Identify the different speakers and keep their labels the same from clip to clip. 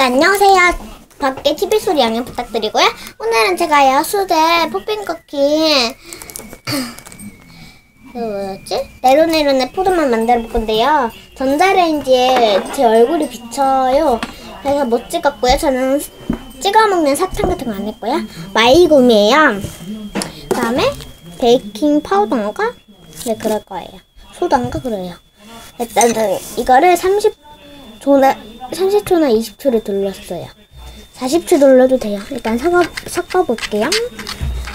Speaker 1: 네, 안녕하세요. 밖에 TV 소리 양해 부탁드리고요. 오늘은 제가 야수대 쿠키 그 뭐였지? 네로네로네 포도만 만들어 볼 건데요. 전자레인지에 제 얼굴이 비쳐요. 그래서 못 찍었고요. 저는 찍어 먹는 사탕 같은 거 안 했고요. 마이곰이에요. 그다음에 베이킹 파우더인가? 네, 그럴 거예요. 소다인가 그래요. 일단은 이거를 30초나 30초나 20초를 돌렸어요. 40초 돌려도 돼요. 일단 섞어, 섞어볼게요.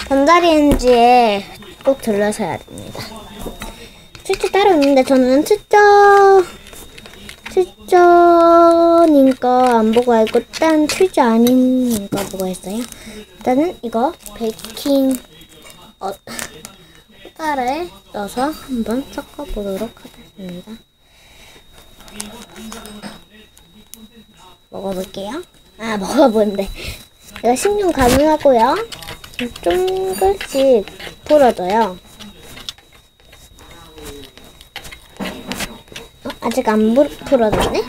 Speaker 1: 전자레인지에 꼭 돌려서야 됩니다. 수저 따로 있는데 저는 수저 수저인 거안 보고 알고 딴 수저 아닌 거 보고 했어요. 일단은 이거 베이킹 어, 숟가락에 넣어서 한번 섞어보도록 하겠습니다. 먹어볼게요. 아, 먹어본데. 이거 식용 가능하고요. 조금씩 풀어져요. 어, 아직 안 부- 풀어졌네?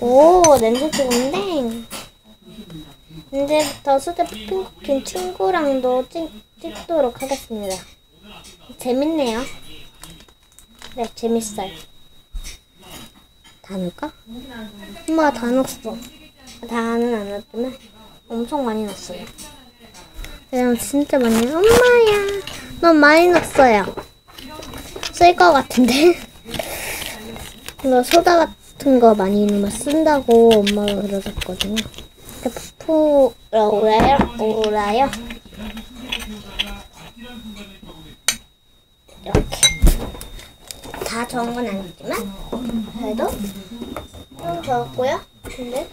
Speaker 1: 오, 냄새 좋은데? 이제부터 수제 푸핀쿠킨 친구랑도 찍, 찍도록 하겠습니다. 재밌네요. 네, 재밌어요. 다 넣을까? 엄마가 다 넣었어. 다는 안 넣었지만 엄청 많이 넣었어요. 그냥 진짜 많이 넣 엄마야, 너무 많이 넣었어요. 쓸 것 같은데? 이거 소다 같은 거 많이 넣으면 쓴다고 엄마가 그러셨거든요. 푸푸라고 해요? 오라요? 이렇게. 다 저은 건 아니지만 그래도 좀 저었고요. 근데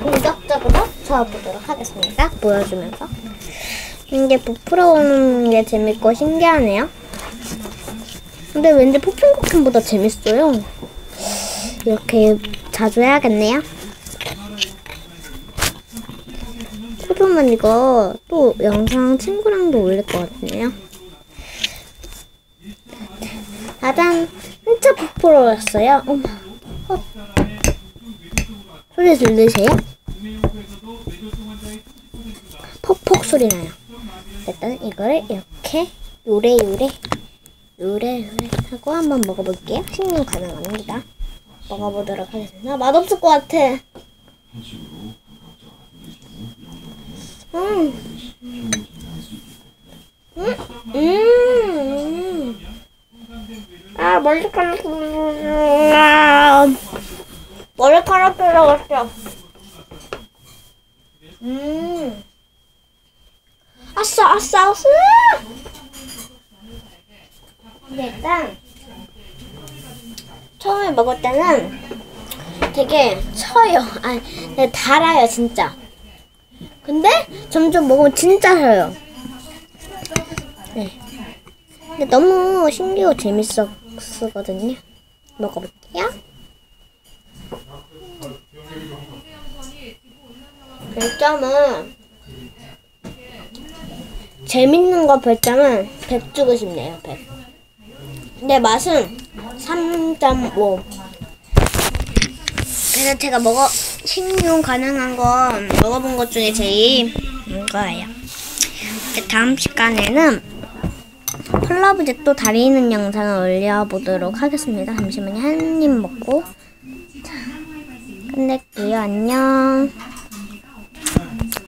Speaker 1: 본격적으로 저어보도록 하겠습니다. 보여주면서 이게 부풀어 오는 게 재밌고 신기하네요. 근데 왠지 포핑쿠킨보다 재밌어요. 이렇게 자주 해야겠네요. 포도만 이거 또 영상 친구랑도 올릴 것 같네요. 아단 진짜 부풀어졌어요. 어머. 어. 소리 들리세요? 퍽퍽 소리 나요. 일단 이거를 이렇게 요래 요래 요래 요래 하고 한번 먹어볼게요. 식용 가능합니다. 먹어보도록 하겠습니다. 맛없을 것 같아. 음. 음. 음. 아 머리카락 아, 머리카락 들어갔어. 음. 아싸 아싸 아싸. 일단 처음에 먹을 때는 되게 쳐요. 아니 되게 달아요 진짜. 근데 점점 먹으면 진짜 셔요. 네. 근데 너무 신기하고 재밌었거든요. 먹어볼게요. 별점은 재밌는 거 별점은 100 주고 싶네요. 100. 근데 맛은 3.5. 그래서 제가 먹어 식용 가능한 건 먹어본 것 중에 제일. 이제 다음 시간에는 콜라브제 또 다리는 영상을 올려보도록 하겠습니다. 잠시만요. 한 입 먹고 자, 끝낼게요. 안녕.